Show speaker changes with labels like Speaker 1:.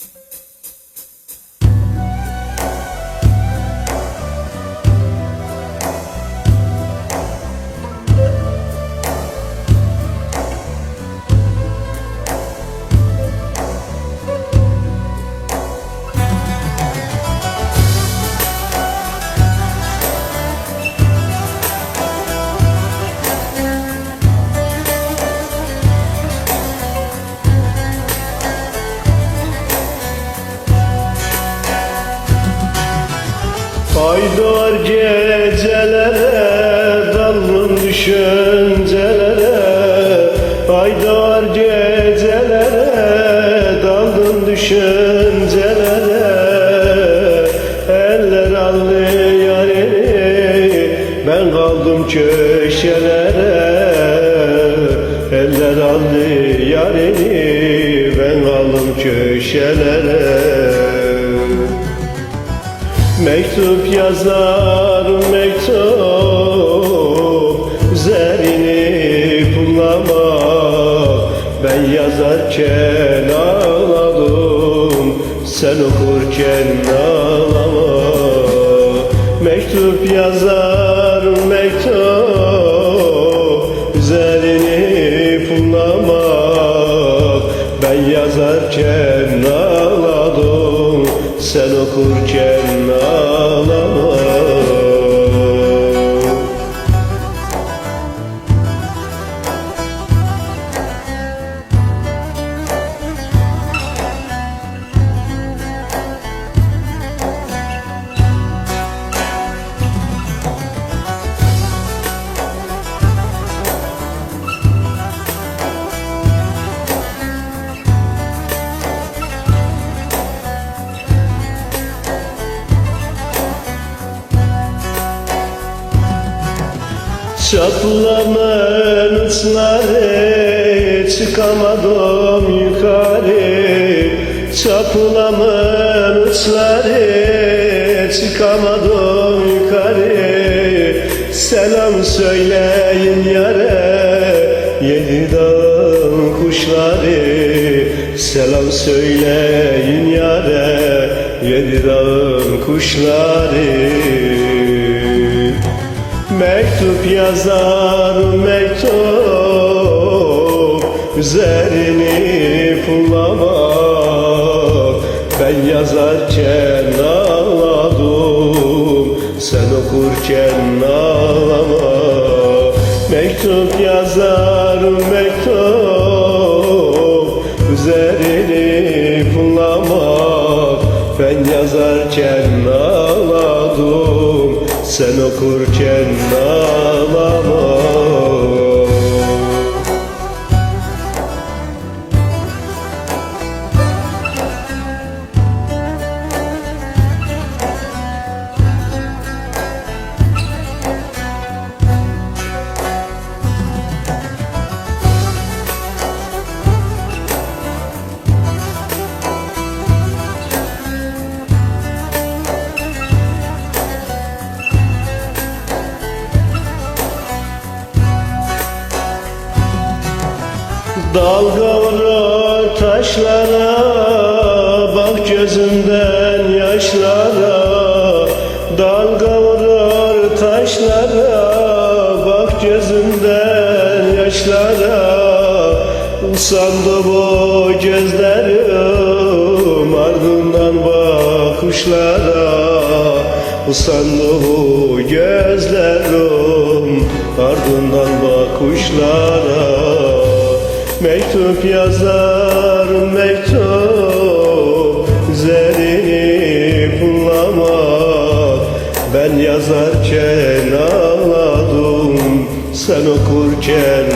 Speaker 1: you Haydar gecelere daldım düşüncelere. Haydar gecelere daldım düşüncelere Mektup yazar mektup Üzerini pullama Ben yazarken ağladım Sen okurken ağlama. Mektup yazar Çatlama uçları çıkamadım yukarı. Çatlama uçları çıkamadım yukarı. Selam söyleyin yare yedi dağın kuşları. Selam söyleyin yare yedi dağın kuşları Mektup yazar mektup Üzerini pullama Ben yazarken ağladım Sen okurken ağlama Mektup yazar mektup Üzerini pullama Ben yazarken ağladım Sen okurken ağlama Dalga vurur taşlara Bak gözümden yaşlara. Dalga vurur taşlara Bak gözümden yaşlara. Usandı bu gözlerim Ardından bak kuşlara. Usandı bu gözlerim Ardından bak kuşlara Mektup yazar mektup Üzerini pullama Ben yazarken ağladım Sen okurken